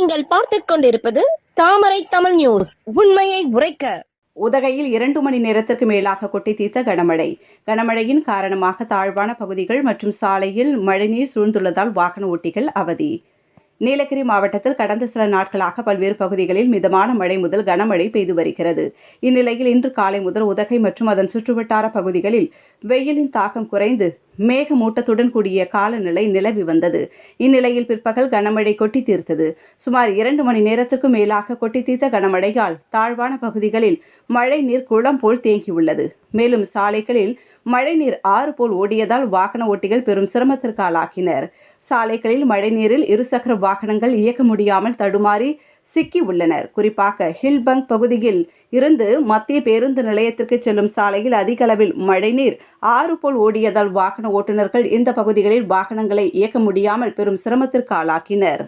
நீங்கள் பார்த்துக் கொண்டிருப்பது தாமரை தமிழ் நியூஸ். உண்மையை உரைக்க. உதகையில் இரண்டு மணி நேரத்திற்கு மேலாக கொட்டி தீர்த்த கனமழை. கனமழையின் காரணமாக தாழ்வான பகுதிகள் மற்றும் சாலையில் மழைநீர் சூழ்ந்துள்ளதால் வாகன ஓட்டிகள் அவதி. நீலகிரி மாவட்டத்தில் கடந்த சில நாட்களாக பல்வேறு பகுதிகளில் மிதமான மழை முதல் கனமழை பெய்து வருகிறது. இந்நிலையில் இன்று காலை முதல் உதகை மற்றும் அதன் சுற்றுவட்டார பகுதிகளில் வெயிலின் தாக்கம் குறைந்து மேகமூட்டத்துடன் கூடிய காலநிலை நிலவி வந்தது. இந்நிலையில் பிற்பகல் கனமழை கொட்டி தீர்த்தது. சுமார் இரண்டு மணி நேரத்துக்கும் மேலாக கொட்டி தீர்த்த கனமழையால் தாழ்வான பகுதிகளில் மழை நீர் குளம் போல் தேங்கியுள்ளது. மேலும் சாலைகளில் மழைநீர் ஆறு போல் ஓடியதால் வாகன ஓட்டிகள் பெரும் சிரமத்திற்கு ஆளாகினர். சாலைகளில் மழைநீரில் இருசக்கர வாகனங்கள் இயக்க முடியாமல் தடுமாறி சிக்கி உள்ளனர். குறிப்பாக ஹில்பங்க் பகுதியில் இருந்து மத்திய பேருந்து நிலையத்திற்கு செல்லும் சாலையில் அதிக அளவில் மழைநீர் ஆறு போல் ஓடியதால் வாகன ஓட்டுநர்கள் இந்த பகுதிகளில் வாகனங்களை இயக்க முடியாமல் பெரும் சிரமத்திற்கு ஆளாக்கினர்.